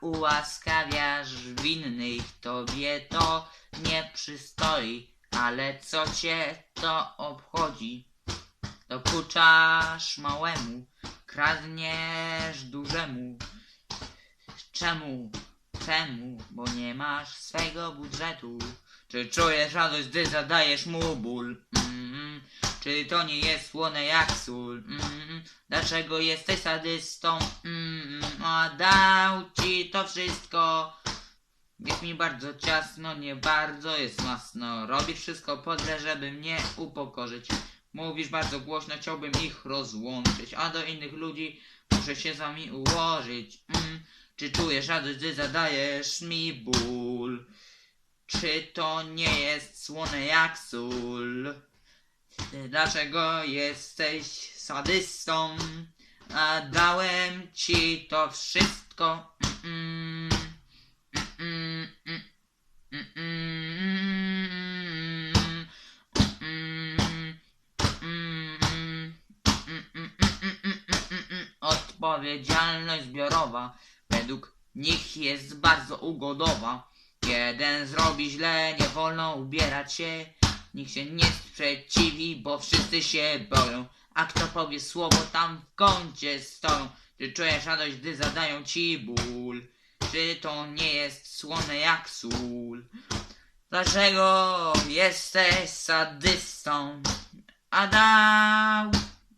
ułaskawiasz winnych, tobie to nie przystoi, ale co cię to obchodzi? Dokuczasz małemu, kradniesz dużemu. Czemu? Czemu? Bo nie masz swego budżetu. Czy czujesz radość, gdy zadajesz mu ból? Mm, czy to nie jest słone jak sól? Mm, dlaczego jesteś sadystą? Mm, a dał ci to wszystko. Jest mi bardzo ciasno, nie bardzo jest masno. Robisz wszystko podle, żeby mnie upokorzyć. Mówisz bardzo głośno, chciałbym ich rozłączyć, a do innych ludzi muszę się z wami ułożyć. Mm, czy czujesz radość, gdy zadajesz mi ból? Czy to nie jest słone jak sól? Dlaczego jesteś sadystą? A dałem ci to wszystko. Odpowiedzialność zbiorowa według nich jest bardzo ugodowa. Jeden zrobi źle, nie wolno ubierać się. Nikt się nie sprzeciwi, bo wszyscy się boją. A kto powie słowo, tam w kącie stoją. Czy czujesz radość, gdy zadają ci ból? Czy to nie jest słone jak sól? Dlaczego jesteś sadystą? A dał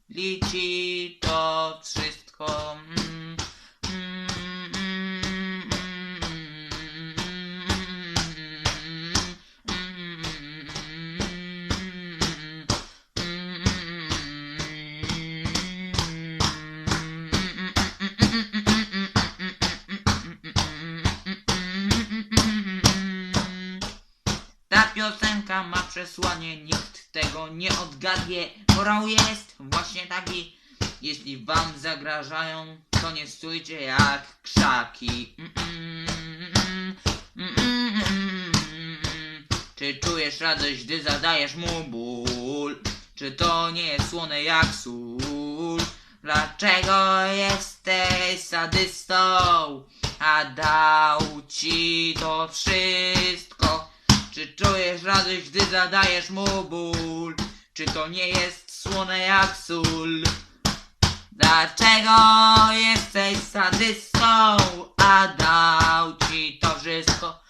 li ci to wszystko. Piosenka ma przesłanie, nikt tego nie odgadnie. Morał jest właśnie taki. Jeśli wam zagrażają, to nie stójcie jak krzaki. Mm, mm, mm. Czy czujesz radość, gdy zadajesz mu ból? Czy to nie jest słone jak sól? Dlaczego jesteś sadystą? A dał ci to wszystko. Czy czujesz radość, gdy zadajesz mu ból? Czy to nie jest słone jak sól? Dlaczego jesteś sadystą, a dał ci to wszystko?